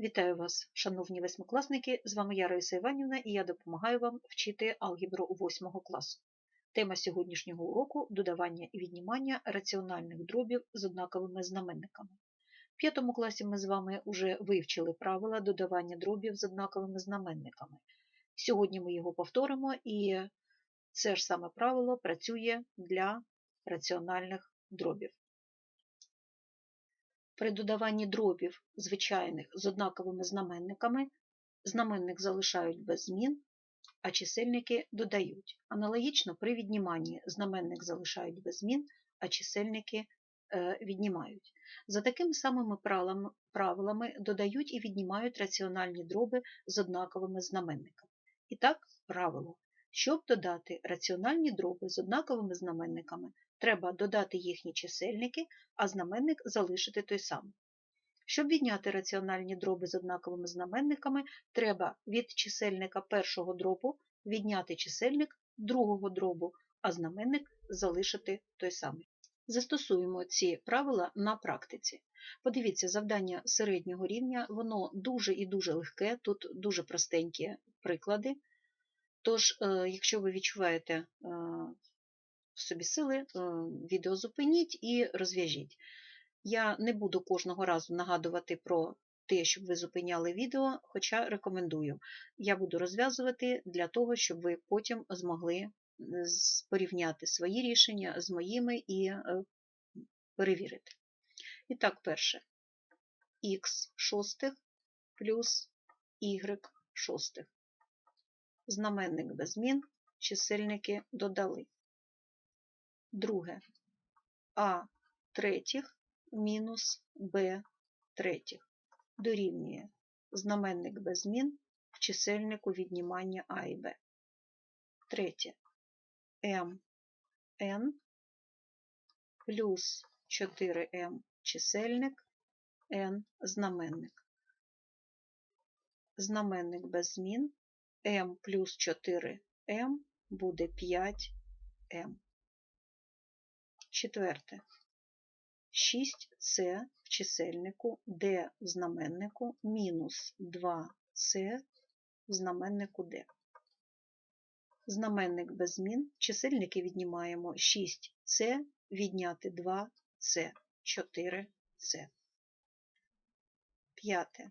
Вітаю вас, шановні восьмикласники! З вами я Раїса Іванівна і я допомагаю вам вчити алгебру 8 класу. Тема сьогоднішнього уроку додавання і віднімання раціональних дробів з однаковими знаменниками. В п'ятому класі ми з вами вже вивчили правила додавання дробів з однаковими знаменниками. Сьогодні ми його повторимо, і це ж саме правило працює для раціональних дробів. При додаванні дробів звичайних з однаковими знаменниками знаменник залишають без змін, а чисельники додають. Аналогічно при відніманні знаменник залишають без змін, а чисельники е, віднімають. За такими самими правилами додають і віднімають раціональні дроби з однаковими знаменниками. І так, правило. Щоб додати раціональні дроби з однаковими знаменниками, треба додати їхні чисельники, а знаменник залишити той самий. Щоб відняти раціональні дроби з однаковими знаменниками, треба від чисельника першого дробу відняти чисельник другого дробу, а знаменник залишити той самий. Застосуємо ці правила на практиці. Подивіться, завдання середнього рівня, воно дуже і дуже легке, тут дуже простенькі приклади. Тож, е, якщо ви відчуваєте е, в собі сили, е, відео зупиніть і розв'яжіть. Я не буду кожного разу нагадувати про те, щоб ви зупиняли відео, хоча рекомендую. Я буду розв'язувати для того, щоб ви потім змогли порівняти свої рішення з моїми і перевірити. І так, перше х шостих плюс y шостих знаменник без змін, чисельники додали. Друге А третіх мінус Б третіх дорівнює знаменник без змін в чисельнику віднімання А і Б. Третє М Н плюс 4М чисельник N знаменник. Знаменник без змін m плюс 4m буде 5m. Четверте. 6c в чисельнику, d в знаменнику, мінус 2c в знаменнику d. Знаменник без змін. Чисельники віднімаємо 6c, відняти 2c, 4c. П'яте.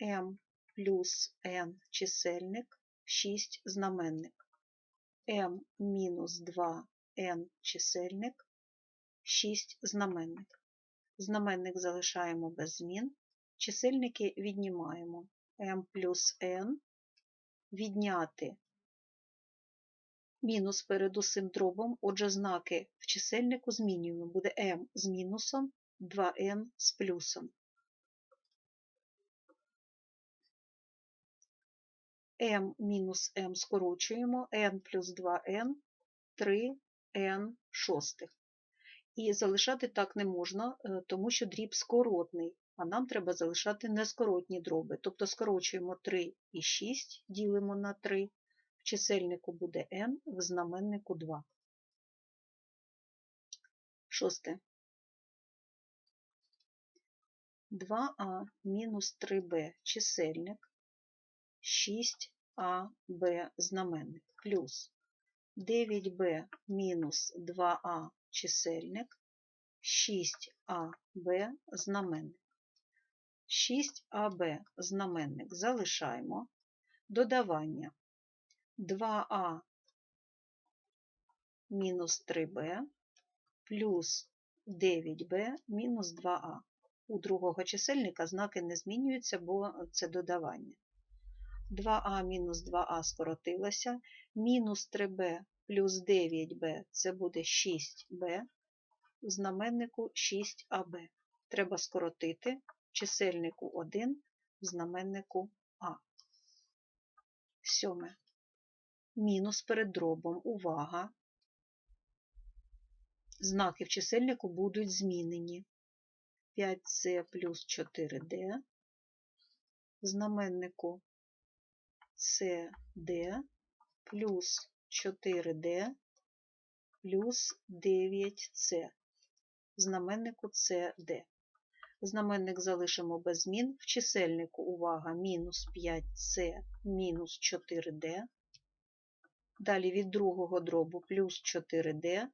m плюс n чисельник, 6 знаменник, m мінус 2n чисельник, 6 знаменник. Знаменник залишаємо без змін. Чисельники віднімаємо m плюс n, відняти мінус перед усім дробом, отже, знаки в чисельнику змінюємо. Буде m з мінусом, 2n з плюсом. m мінус m скорочуємо, n плюс 2n, 3n шостих. І залишати так не можна, е, тому що дріб скоротний, а нам треба залишати нескоротні дроби. Тобто скорочуємо 3 і 6, ділимо на 3, в чисельнику буде n, в знаменнику 2. Шосте. 2а мінус 3b чисельник 6аб знаменник плюс 9b мінус 2а чисельник, 6аб знаменник. 6аб знаменник залишаємо. Додавання 2а мінус 3b плюс 9b мінус 2а. У другого чисельника знаки не змінюються, бо це додавання. 2а мінус 2а скоротилося, мінус 3b плюс 9b це буде 6b, в знаменнику 6аб. Треба скоротити чисельнику 1 в знаменнику А. Сьоме. Мінус перед дробом. Увага. Знаки в чисельнику будуть змінені. 5c плюс 4d. В знаменнику CD плюс 4D плюс 9C. В знаменнику CD. Знаменник залишимо без змін. В чисельнику увага мінус 5С мінус 4D. Далі від другого дробу плюс 4D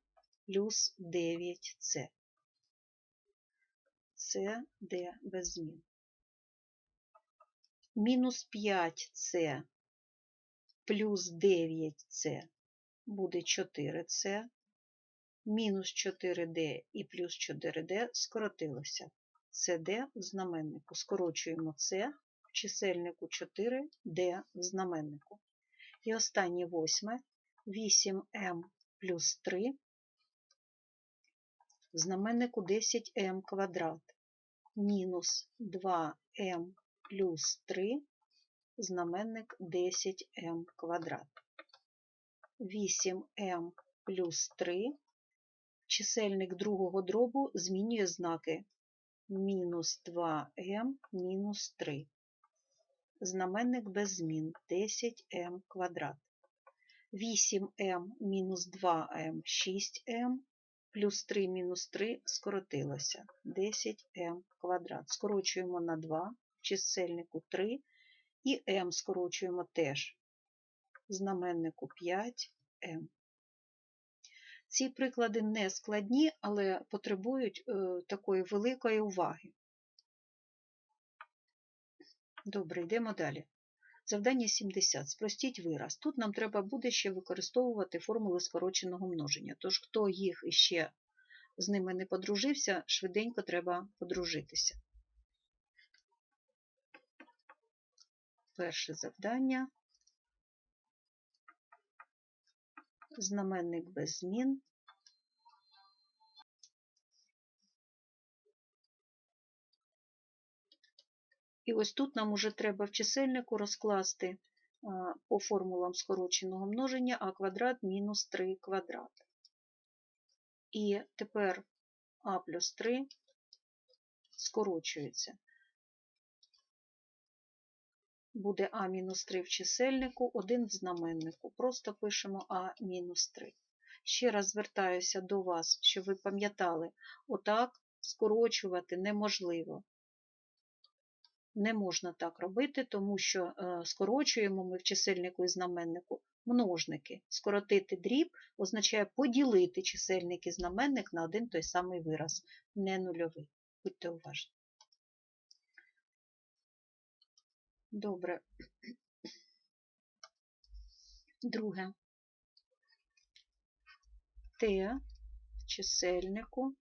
плюс 9С. Це D без змін. Мінус 5С плюс 9С буде 4С. Мінус 4D і плюс 4D скоротилося. CD в знаменнику. Скорочуємо С в чисельнику 4D в знаменнику. І останнє восьме 8m плюс 3 в знаменнику 10m квадрат мінус 2m плюс 3 знаменник 10m квадрат. 8m плюс 3 чисельник другого дробу змінює знаки мінус 2m мінус 3. Знаменник без змін 10m квадрат. 8m мінус 2m 6m плюс 3 мінус 3 скоротилося 10m квадрат. Скорочуємо на 2 в чисельнику 3 і m скорочуємо теж знаменнику 5m. Ці приклади не складні, але потребують е, такої великої уваги. Добре, йдемо далі. Завдання 70. Спростіть вираз. Тут нам треба буде ще використовувати формули скороченого множення. Тож, хто їх іще з ними не подружився, швиденько треба подружитися. Перше завдання. Знаменник без змін. І ось тут нам уже треба в чисельнику розкласти по формулам скороченого множення а квадрат мінус 3 квадрат. І тепер а плюс 3 скорочується. Буде А-3 в чисельнику, 1 в знаменнику. Просто пишемо А-3. Ще раз звертаюся до вас, щоб ви пам'ятали, отак скорочувати неможливо. Не можна так робити, тому що скорочуємо ми в чисельнику і знаменнику множники. Скоротити дріб означає поділити чисельник і знаменник на один той самий вираз, не нульовий. Будьте уважні. Добре. Друге. Т в чисельнику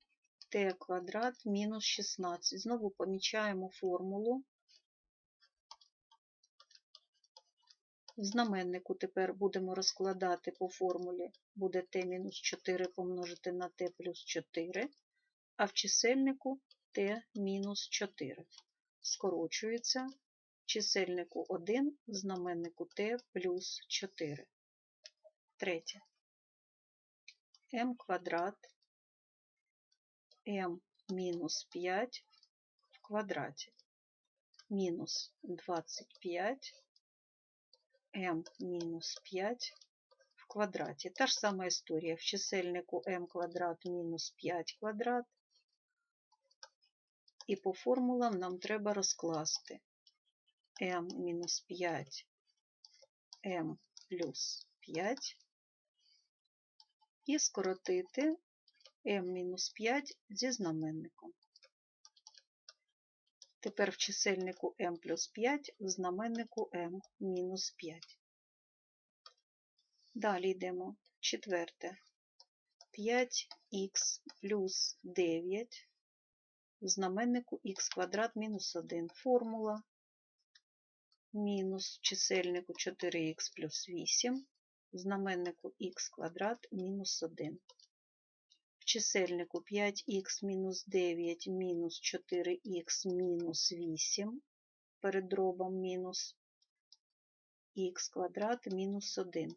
Т квадрат мінус 16. Знову помічаємо формулу. В знаменнику тепер будемо розкладати по формулі, буде t мінус 4 помножити на t плюс 4, а в чисельнику t мінус 4. Скорочується чисельнику 1, в знаменнику t плюс 4. Третє. m квадрат m мінус 5 в квадраті мінус 25 m мінус 5 в квадраті. Та ж сама історія. В чисельнику m квадрат мінус 5 квадрат. І по формулам нам треба розкласти m мінус 5, m плюс 5 і скоротити m мінус 5 зі знаменником. Тепер в чисельнику m плюс 5, в знаменнику m мінус 5. Далі йдемо четверте. 5х плюс 9, в знаменнику х квадрат мінус 1. Формула мінус чисельнику 4х плюс 8, в знаменнику х квадрат мінус 1 в чисельнику 5х мінус 9 мінус 4х мінус 8 перед дробом мінус х квадрат мінус 1.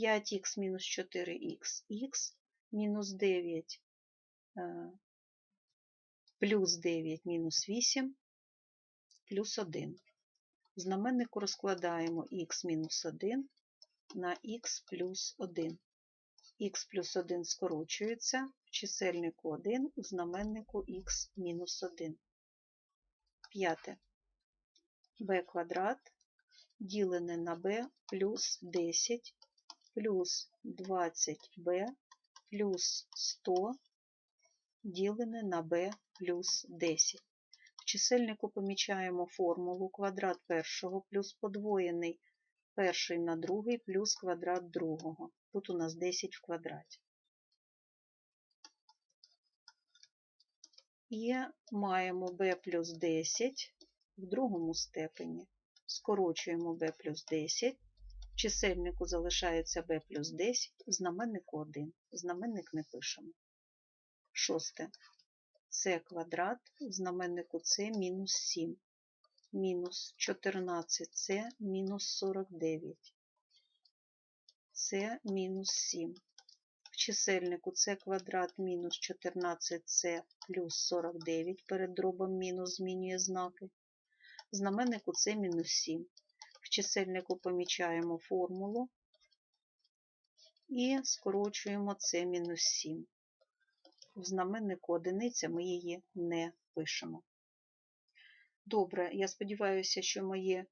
5х мінус 4х х мінус 9 е, плюс 9 мінус 8 плюс 1. В знаменнику розкладаємо х мінус 1 на х плюс 1 х плюс 1 скорочується, в чисельнику 1, у знаменнику х мінус 1. П'яте. b квадрат ділене на b плюс 10 плюс 20b плюс 100 ділене на b плюс 10. Чисельнику помічаємо формулу квадрат першого плюс подвоєний перший на другий плюс квадрат другого. Тут у нас 10 в квадраті. І маємо b плюс 10 в другому степені. Скорочуємо b плюс 10. В чисельнику залишається b плюс 10, в знаменнику 1. Знаменник не пишемо. Шосте. С квадрат, в знаменнику С мінус 7. Мінус 14С мінус 49. С мінус 7. В чисельнику С квадрат мінус 14С плюс 49. Перед дробом мінус змінює знаки. В знаменнику С мінус 7. В чисельнику помічаємо формулу і скорочуємо С мінус 7. В знаменнику одиниця ми її не пишемо. Добре, я сподіваюся, що мої е,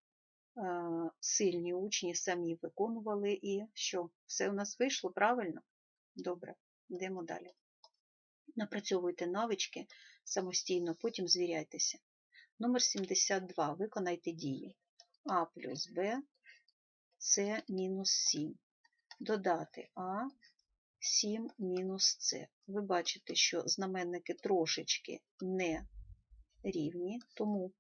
сильні учні самі виконували і що все у нас вийшло правильно? Добре, йдемо далі. Напрацьовуйте навички самостійно, потім звіряйтеся. Номер 72. Виконайте дії. А плюс Б, С мінус 7. Додати А 7 мінус С. Ви бачите, що знаменники трошечки не рівні, тому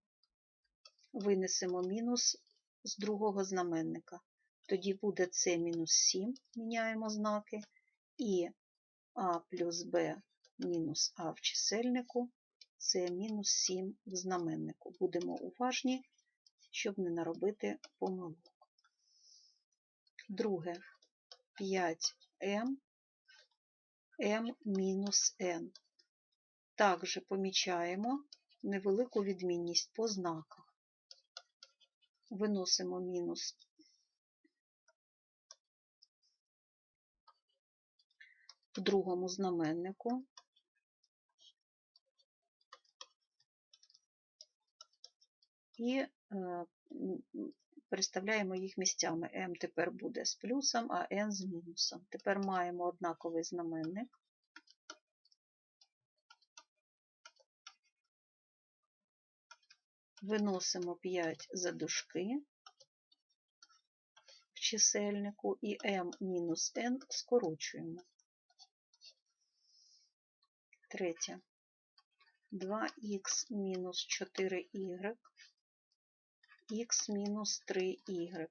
винесемо мінус з другого знаменника. Тоді буде С мінус 7, міняємо знаки, і А плюс Б мінус А в чисельнику, С мінус 7 в знаменнику. Будемо уважні, щоб не наробити помилок. Друге 5М m мінус n. Також помічаємо невелику відмінність по знаках. Виносимо мінус в другому знаменнику. І е, переставляємо їх місцями. m тепер буде з плюсом, а n з мінусом. Тепер маємо однаковий знаменник. Виносимо 5 за дужки в чисельнику і m мінус n скорочуємо. Третє. 2х мінус 4y х мінус 3y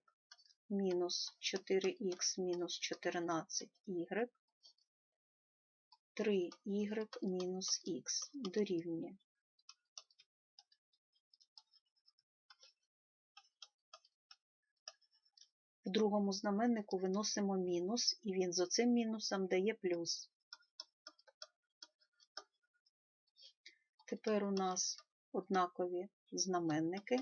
мінус 4х мінус 14y 3y мінус х дорівнює. В другому знаменнику виносимо мінус, і він з оцим мінусом дає плюс. Тепер у нас однакові знаменники.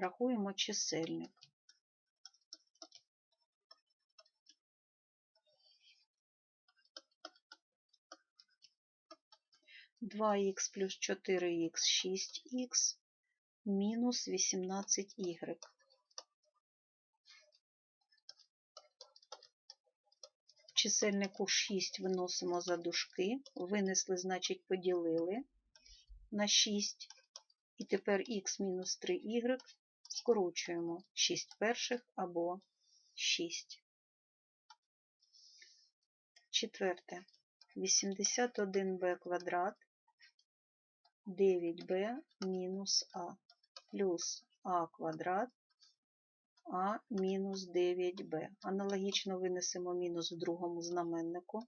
Рахуємо чисельник. Два х плюс 4х 6х мінус 18y. Чисельнику 6 виносимо за дужки, винесли, значить, поділили на 6. І тепер х мінус 3y скорочуємо 6 перших або 6. Четверте. 81b квадрат 9b мінус а плюс а квадрат а мінус 9b. Аналогічно винесемо мінус в другому знаменнику.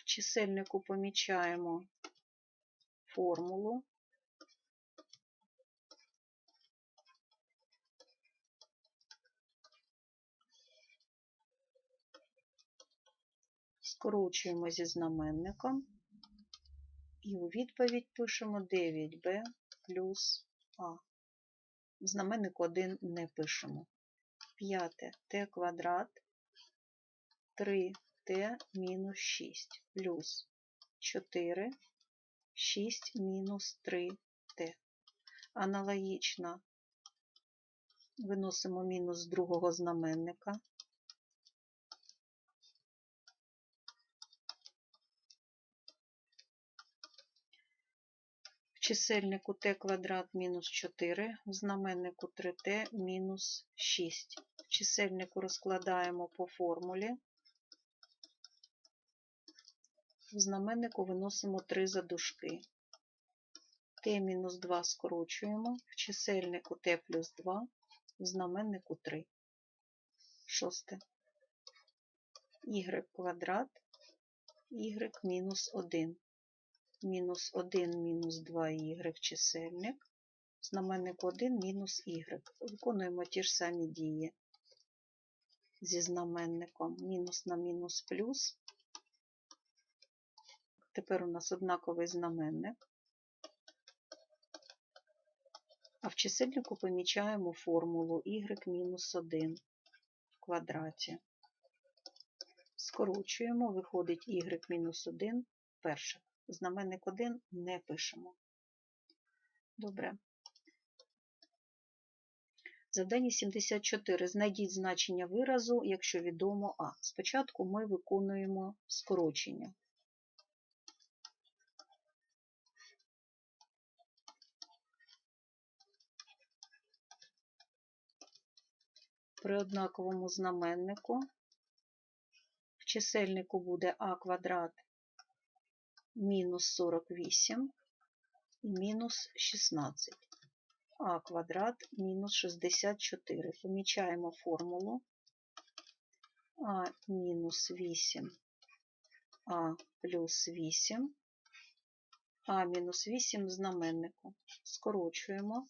В чисельнику помічаємо формулу. Скорочуємо зі знаменником І у відповідь пишемо 9b плюс А. В знаменнику 1 не пишемо. П'яте t квадрат 3t мінус 6 плюс 4, 6 мінус 3t. Аналогічно виносимо мінус другого знаменника. В чисельнику t квадрат мінус 4, в знаменнику 3t мінус 6. В чисельнику розкладаємо по формулі. В знаменнику виносимо 3 задушки. t мінус 2 скорочуємо, в чисельнику t плюс 2, в знаменнику 3. Шосте. y квадрат, y мінус 1. Мінус 1 мінус 2y чисельник, знаменник 1 мінус y. Виконуємо ті ж самі дії зі знаменником мінус на мінус плюс. Тепер у нас однаковий знаменник. А в чисельнику помічаємо формулу y мінус 1 в квадраті. Скорочуємо, виходить y мінус 1 перших. Знаменник 1 не пишемо. Добре. Завдання 74. Знайдіть значення виразу, якщо відомо А. Спочатку ми виконуємо скорочення. При однаковому знаменнику в чисельнику буде а квадрат мінус 48 і мінус 16. а квадрат мінус 64. Помічаємо формулу а мінус 8, а плюс 8, а мінус 8 в знаменнику. Скорочуємо,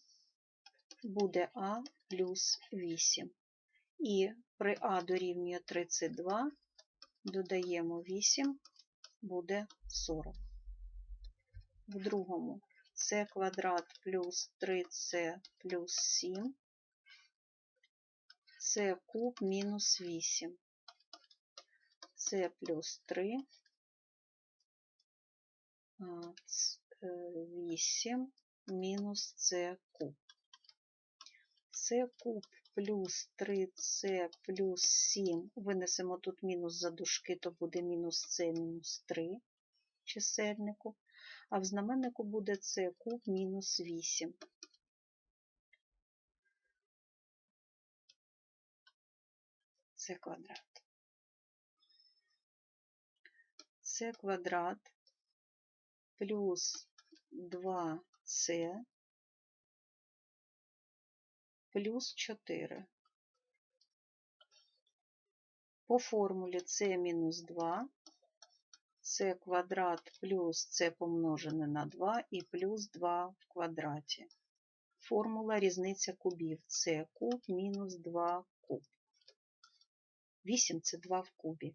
буде а плюс 8. І при А дорівнює 32, додаємо 8, буде 40. В другому С квадрат плюс 3С плюс 7, С куб мінус 8, С плюс 3, 8 мінус С куб. С куб плюс 3С плюс 7. Винесемо тут мінус за дужки, то буде мінус С мінус 3 чисельнику, а в знаменнику буде С куб мінус 8. С квадрат. С квадрат плюс 2С плюс 4. По формулі С мінус 2, С квадрат плюс С помножене на 2 і плюс 2 в квадраті. Формула різниця кубів. С куб мінус 2 куб. 8 це 2 в кубі.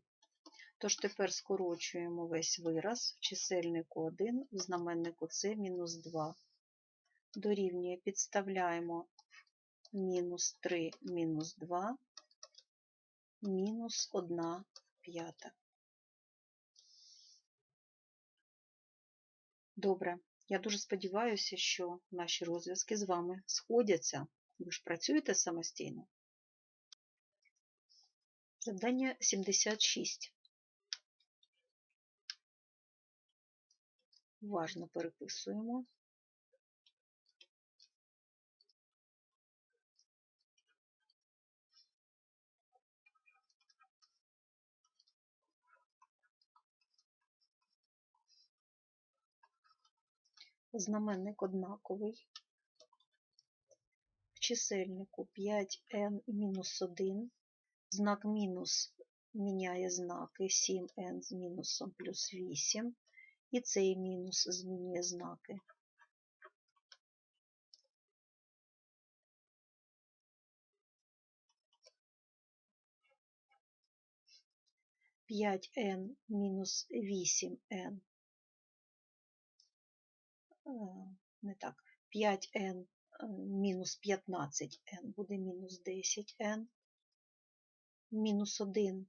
Тож тепер скорочуємо весь вираз в чисельнику 1, в знаменнику С мінус 2. Дорівнює, підставляємо мінус 3 мінус 2 мінус 1 п'ята. Добре, я дуже сподіваюся, що наші розв'язки з вами сходяться. Ви ж працюєте самостійно. Завдання 76. Уважно переписуємо. Знаменник однаковий. В чисельнику 5n-1, знак мінус міняє знаки 7n з мінусом плюс 8, і цей мінус змінює знаки. П'ять n мінус 8n не так, 5n мінус 15n буде мінус 10n, мінус 1,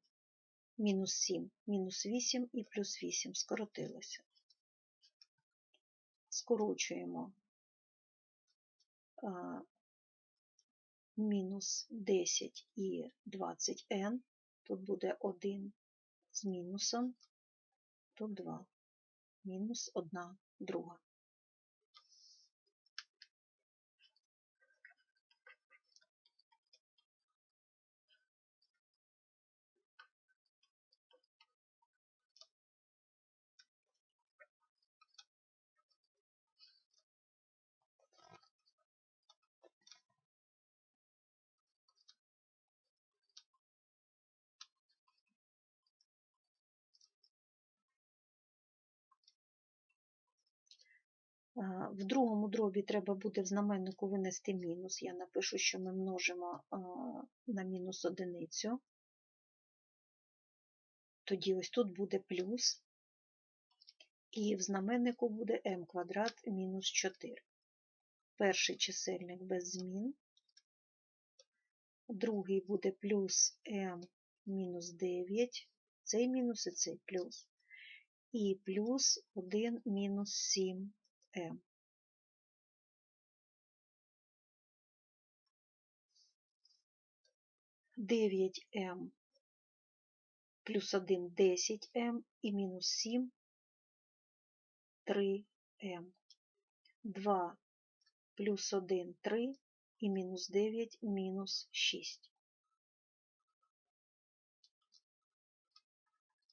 мінус 7, мінус 8 і плюс 8 скоротилося. Скорочуємо мінус 10 і 20n, тут буде 1 з мінусом, тут 2, мінус 1 друга. В другому дробі треба буде в знаменнику винести мінус. Я напишу, що ми множимо на мінус одиницю. Тоді ось тут буде плюс, і в знаменнику буде m квадрат мінус 4. Перший чисельник без змін, другий буде плюс m мінус 9, цей мінус і цей плюс, і плюс 1 мінус 7 m. Дев'ять М плюс 1 10 М і мінус 7 3 М. 2 плюс 1 3 і мінус 9 мінус 6.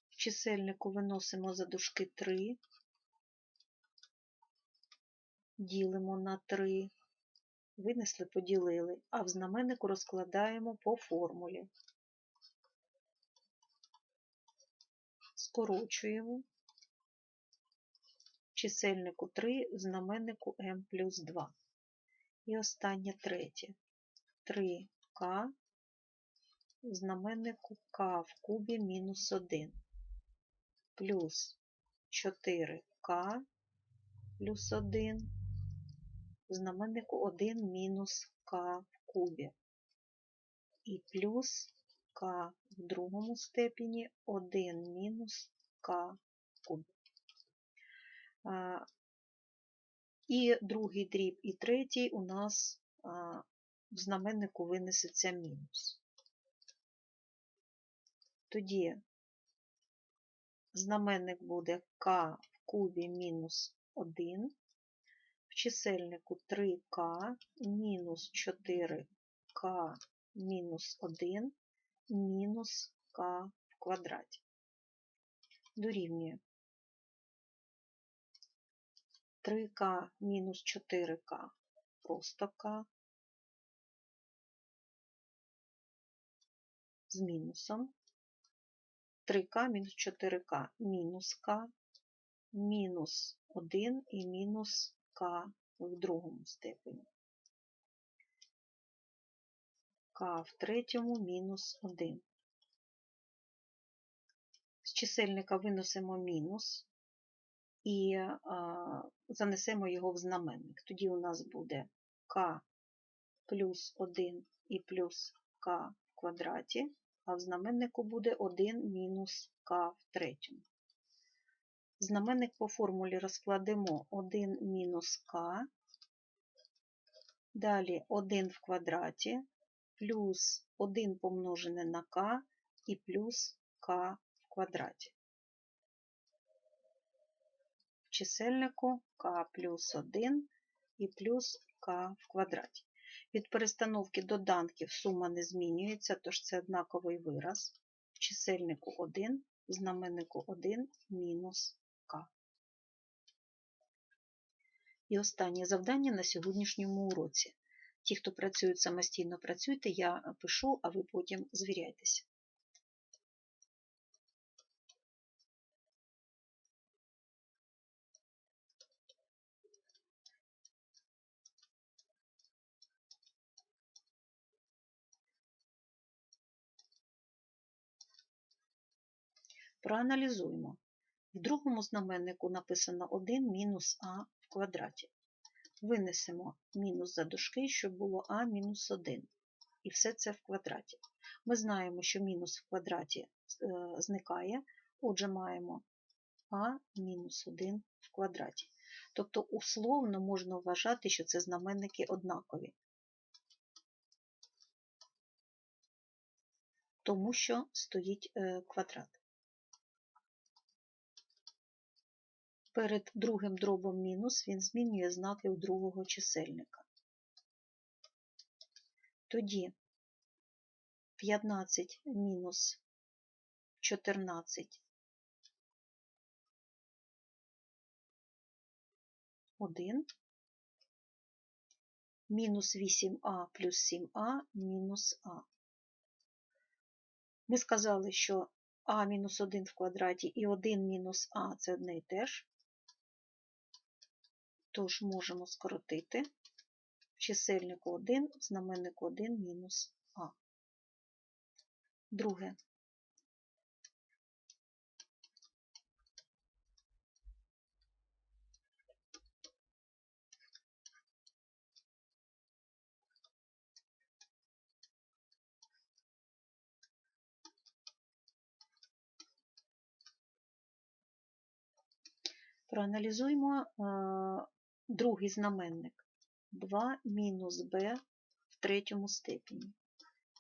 В чисельнику виносимо за дужки 3 ділимо на 3, винесли, поділили, а в знаменнику розкладаємо по формулі. Скорочуємо чисельнику 3 в знаменнику m плюс 2. І останнє третє. 3К в знаменнику К в кубі мінус 1 плюс 4К плюс 1 знаменнику 1 мінус k в кубі. І плюс k в другому степені 1 мінус k в кубі. І другий дріб, і третій у нас в знаменнику винесеться мінус. Тоді знаменник буде k в кубі мінус 1 в чисельнику 3К мінус 4К мінус 1 мінус К в квадраті. Дорівнює 3К мінус 4К просто К з мінусом. 3К мінус 4К мінус К, мінус 1 і мінус К в другому степені. К в третьому мінус 1. З чисельника виносимо мінус і а, занесемо його в знаменник. Тоді у нас буде К плюс 1 і плюс К в квадраті, а в знаменнику буде 1 мінус К в третьому. Знаменник по формулі розкладемо 1 мінус k, далі 1 в квадраті, плюс 1 помножене на k і плюс k в квадраті. В чисельнику k плюс 1 і плюс k в квадраті. Від перестановки доданків сума не змінюється, тож це однаковий вираз. В чисельнику 1, в знаменнику 1 мінус І останнє завдання на сьогоднішньому уроці. Ті, хто працюють самостійно, працюйте, я пишу, а ви потім звіряйтеся. Проаналізуємо. В другому знаменнику написано 1 мінус А в квадраті. Винесемо мінус за дужки, щоб було а мінус 1. І все це в квадраті. Ми знаємо, що мінус в квадраті е, зникає, отже, маємо а мінус 1 в квадраті. Тобто, условно можна вважати, що це знаменники однакові. Тому що стоїть е, квадрат. Перед другим дробом мінус він змінює знаки у другого чисельника. Тоді 15 мінус 14 1 мінус 8а плюс 7а мінус а. Ми сказали, що а мінус 1 в квадраті і 1 мінус а це одне і те ж. Тож можемо скоротити в чисельнику 1, в знаменнику 1 мінус а. Друге. Проаналізуємо е, другий знаменник 2 мінус b в третьому степені.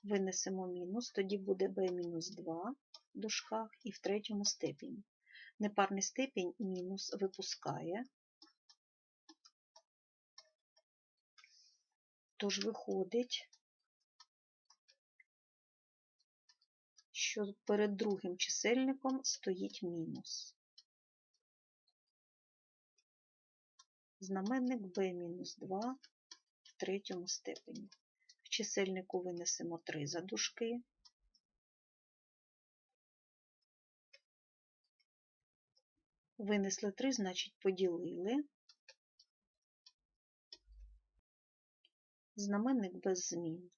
Винесемо мінус, тоді буде b мінус 2 в дужках і в третьому степені. Непарний степінь мінус випускає, тож виходить, що перед другим чисельником стоїть мінус. Знаменник b-2 в третьому степені. В чисельнику винесемо 3 за дужки. Винесли 3, значить поділили. Знаменник без змін.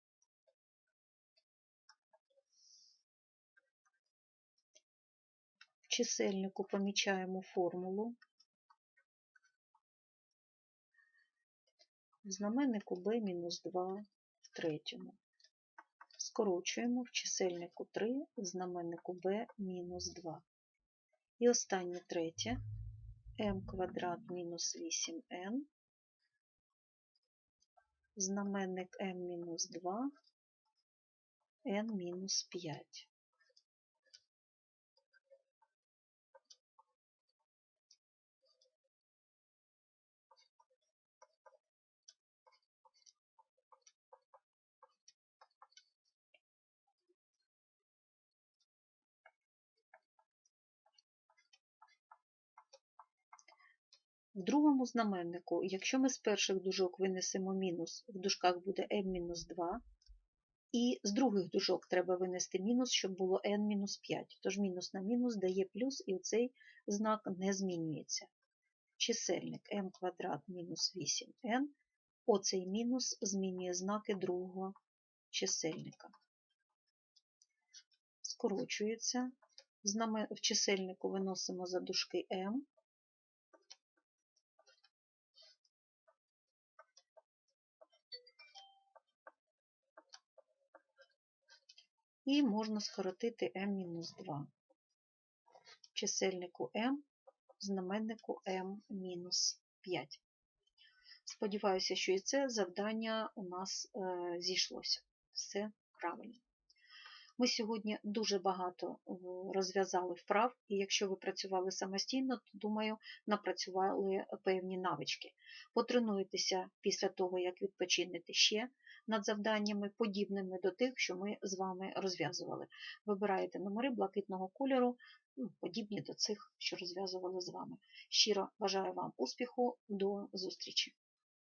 В чисельнику помічаємо формулу знаменнику b-2 в третьому. Скорочуємо в чисельнику 3 знаменнику b-2. І останнє третє m квадрат мінус 8n, знаменник m-2, n-5. В другому знаменнику, якщо ми з перших дужок винесемо мінус, в дужках буде m-2, і з других дужок треба винести мінус, щоб було n-5. Тож мінус на мінус дає плюс, і цей знак не змінюється. Чисельник m квадрат мінус 8n, оцей мінус змінює знаки другого чисельника. Скорочується. В чисельнику виносимо за дужки m, і можна скоротити m-2. Чисельнику m, знаменнику m-5. Сподіваюся, що і це завдання у нас е, зійшлося. Все правильно. Ми сьогодні дуже багато розв'язали вправ, і якщо ви працювали самостійно, то, думаю, напрацювали певні навички. Потренуйтеся після того, як відпочинете ще над завданнями, подібними до тих, що ми з вами розв'язували. Вибираєте номери блакитного кольору, ну, подібні до цих, що розв'язували з вами. Щиро бажаю вам успіху, до зустрічі!